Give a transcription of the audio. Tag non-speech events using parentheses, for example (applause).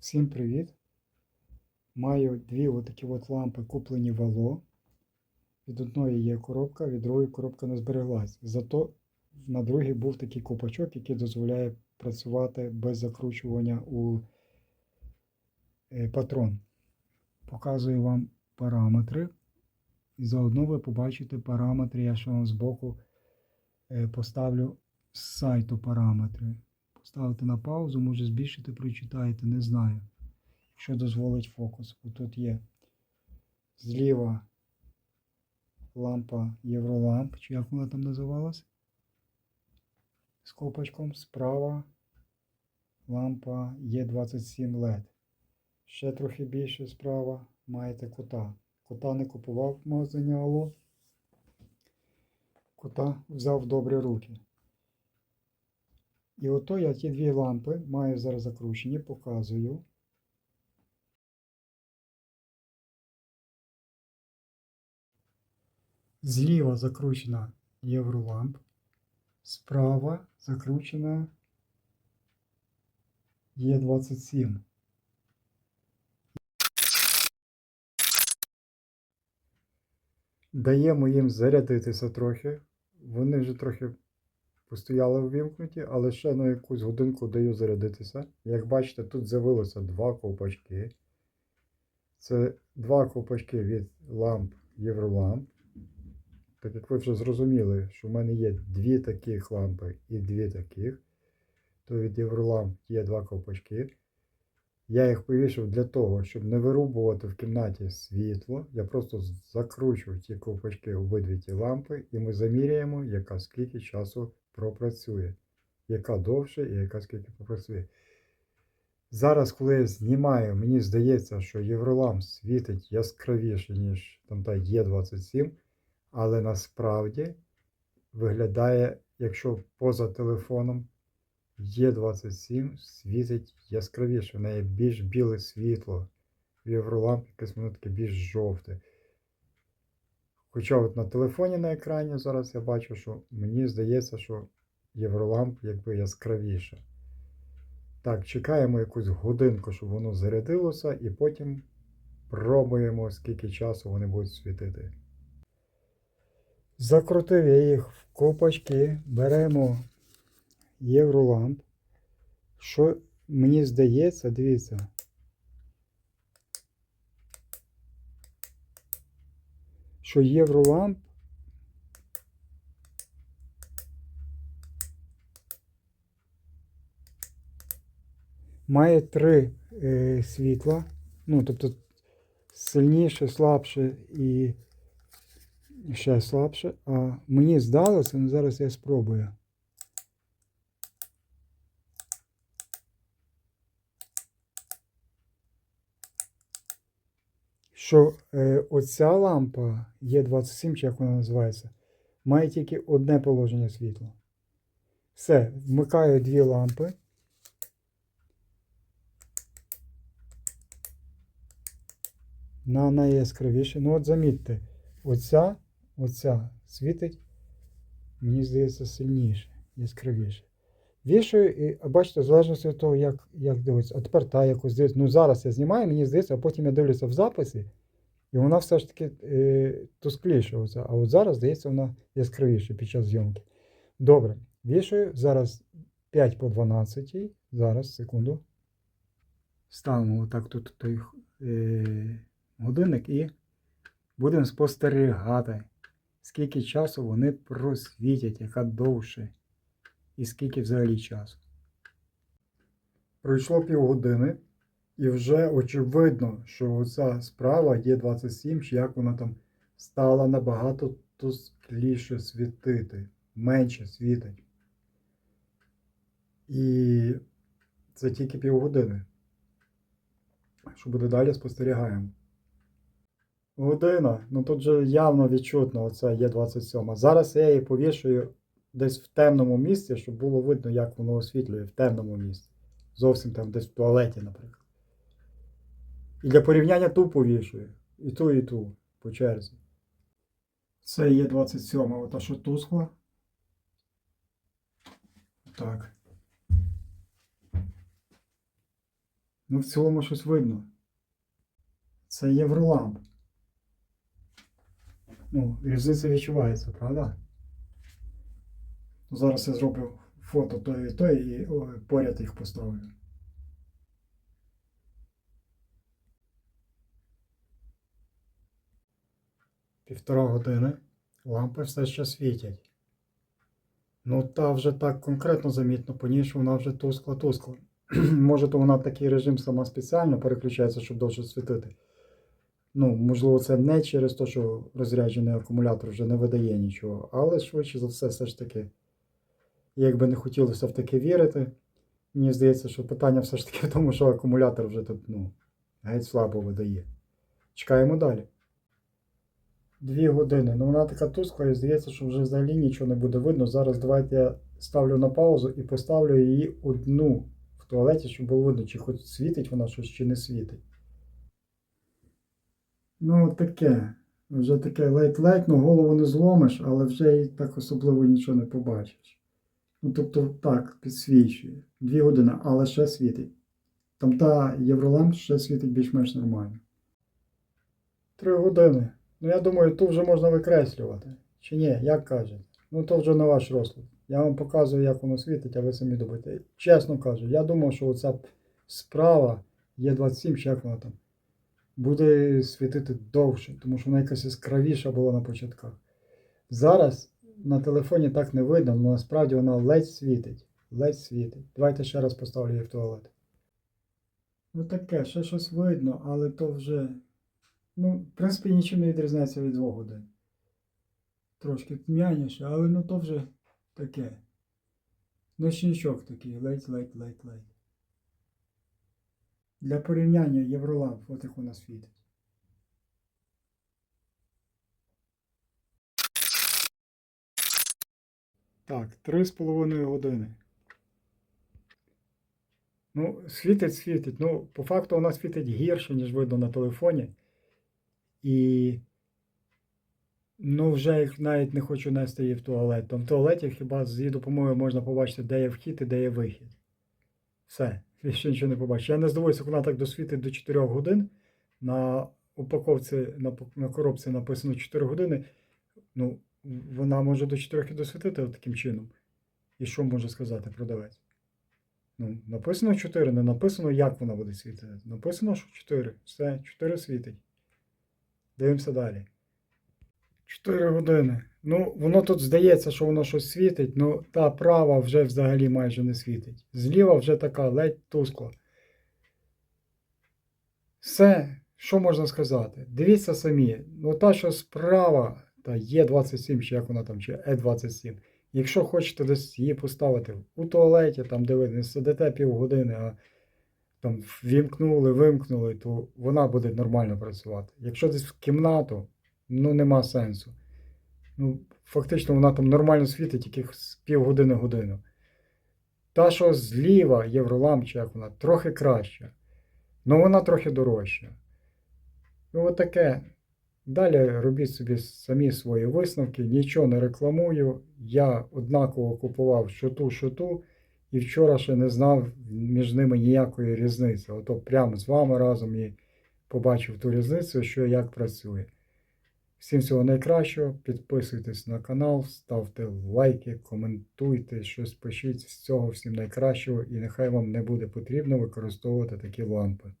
Всім привіт! Маю дві отакі от лампи куплені в Ало. Від одної є коробка, від другої коробка не збереглась. Зато на другій був такий копачок, який дозволяє працювати без закручування у е, патрон. Показую вам параметри. І заодно ви побачите параметри, я ще вам збоку е, поставлю з сайту параметри. Поставити на паузу, може збільшити, прочитаєте, не знаю. Якщо дозволить фокус. Тут є зліва лампа Євроламп, чи як вона там називалась? З копачком, справа лампа Є27 LED. Ще трохи більше справа маєте кота. Кота не купував в магазині. Кота взяв в добрі руки. І ото я ті дві лампи маю зараз закручені, показую. Зліва закручена Євроламп, справа закручена Є27. Даємо їм зарядитися трохи. Вони вже трохи постояли ввімкнуті, але ще на якусь годинку даю зарядитися. Як бачите, тут з'явилося два ковпачки. Це два ковпачки від ламп Євроламп. Так як ви вже зрозуміли, що в мене є дві таких лампи і дві таких, то від Євроламп є два ковпачки. Я їх повішав для того, щоб не вирубувати в кімнаті світло. Я просто закручу ті ковпачки обидві ті лампи, і ми заміряємо, яка скільки часу пропрацює, яка довше і яка скільки пропрацює. Зараз, коли я знімаю, мені здається, що Євроламп світить яскравіше, ніж там та Є27, але насправді виглядає, якщо поза телефоном, Є27 світить яскравіше, в неї більш біле світло. В Євроламп якесь воно таке більш жовте. Хоча от на телефоні на екрані зараз я бачу, що мені здається, що Євроламп якби яскравіше. Так, чекаємо якусь годинку, щоб воно зарядилося, і потім пробуємо, скільки часу вони будуть світити. Закрутив я їх в ковпачки, беремо Євроламп. Що мені здається, дивіться. Що Євроламп має три е, світла. Ну, тобто сильніше, слабше і ще слабше. А мені здалося, ну зараз я спробую. Що е, оця лампа Є27, чи як вона називається, має тільки одне положення світла. Все, вмикаю дві лампи. На найяскравіше. Ну от замітьте, оця, оця світить, мені здається, сильніше, яскравіше. Вішаю, і бачите, в залежності від того, як як дивиться, а тепер та якось дивиться. Ну зараз я знімаю, мені здається, а потім я дивлюся в записі, і вона все ж таки е, тускліша. Оця. А от зараз, здається, вона яскравіша під час зйомки. Добре, вішаю зараз 5 по 12. Зараз, секунду. Ставимо отак тут той е, годинник і будемо спостерігати, скільки часу вони просвітять, яка довше і скільки взагалі часу. Пройшло півгодини, і вже очевидно, що оця справа є 27, чи як вона там стала набагато тускліше світити, менше світить. І це тільки півгодини. Що буде далі, спостерігаємо. Година, ну тут же явно відчутно оце є 27. Зараз я її повішую десь в темному місці, щоб було видно, як воно освітлює в темному місці. Зовсім там десь в туалеті, наприклад. І для порівняння ту повішую. І ту, і ту по черзі. Це є 27, ота що тускла. Так. Ну, в цілому щось видно. Це євроламп. Ну, різниця відчувається, правда? Зараз я зроблю фото той і той і поряд їх поставлю. Півтора години. Лампи все ще світять. Ну, та вже так конкретно замітно по ній, що вона вже тускла-тускла. (clears throat) Може, то вона такий режим сама спеціально переключається, щоб довше світити. Ну, можливо, це не через те, що розряджений акумулятор вже не видає нічого, але швидше за все, все ж таки, як би не хотілося в таке вірити, мені здається, що питання все ж таки в тому, що акумулятор вже тут, ну, геть слабо видає. Чекаємо далі. Дві години. Ну вона така тускла і здається, що вже взагалі нічого не буде видно. Зараз давайте я ставлю на паузу і поставлю її одну в туалеті, щоб було видно, чи хоч світить вона щось, чи не світить. Ну, таке. Вже таке ледь-ледь, ну голову не зломиш, але вже і так особливо нічого не побачиш. Ну, тобто, так, підсвічує. Дві години, але ще світить. Там та євроламп ще світить більш-менш нормально. Три години. Ну, я думаю, тут вже можна викреслювати. Чи ні, як кажете? Ну, то вже на ваш розклад. Я вам показую, як воно світить, а ви самі думаєте. Чесно кажу, я думав, що оця справа є 27, чи як вона там, буде світити довше, тому що вона якась яскравіша була на початках. Зараз на телефоні так не видно, але насправді вона ледь світить. Ледь світить. Давайте ще раз поставлю її в туалет. Ну таке, ще щось видно, але то вже. Ну, в принципі, нічим не відрізняється від годин. Трошки тьмяніше, але ну то вже таке. Ночничок такий, ледь, ледь, ледь, ледь. Для порівняння Євроламп, от як вона світить. Так, три з половиною години. Ну, світить, світить. Ну, по факту вона світить гірше, ніж видно на телефоні. І ну, вже навіть не хочу нести її в туалет. Там в туалеті хіба з її допомогою можна побачити, де є вхід і де є вихід. Все, (laughs) більше нічого не побачу. Я не здивуюся, вона так досвітить до 4 годин. На упаковці, на, на коробці написано 4 години. Ну, вона може до 4 і досвітити таким чином. І що може сказати продавець? Ну, написано 4, не написано, як вона буде світити. Написано, що 4. Все, 4 світить. Дивимося далі. 4 години. Ну, воно тут здається, що воно щось світить, ну та права вже взагалі майже не світить. Зліва вже така ледь тускла. Все, що можна сказати? Дивіться самі. Ну, та, що справа, та Є27, чи як вона там, чи Е27. Якщо хочете десь її поставити у туалеті, там, де ви не сидите півгодини, а там вімкнули, вимкнули, то вона буде нормально працювати. Якщо десь в кімнату, ну нема сенсу. Ну, фактично вона там нормально світить якихось півгодини годину. Та, що зліва Євроламп, чи як вона, трохи краща. Ну вона трохи дорожча. Ну, от таке. Далі робіть собі самі свої висновки, нічого не рекламую. Я однаково купував що ту, що ту, і вчора ще не знав між ними ніякої різниці. Ото прямо з вами разом і побачив ту різницю, що як працює. Всім всього найкращого. Підписуйтесь на канал, ставте лайки, коментуйте, щось пишіть з цього всім найкращого, і нехай вам не буде потрібно використовувати такі лампи.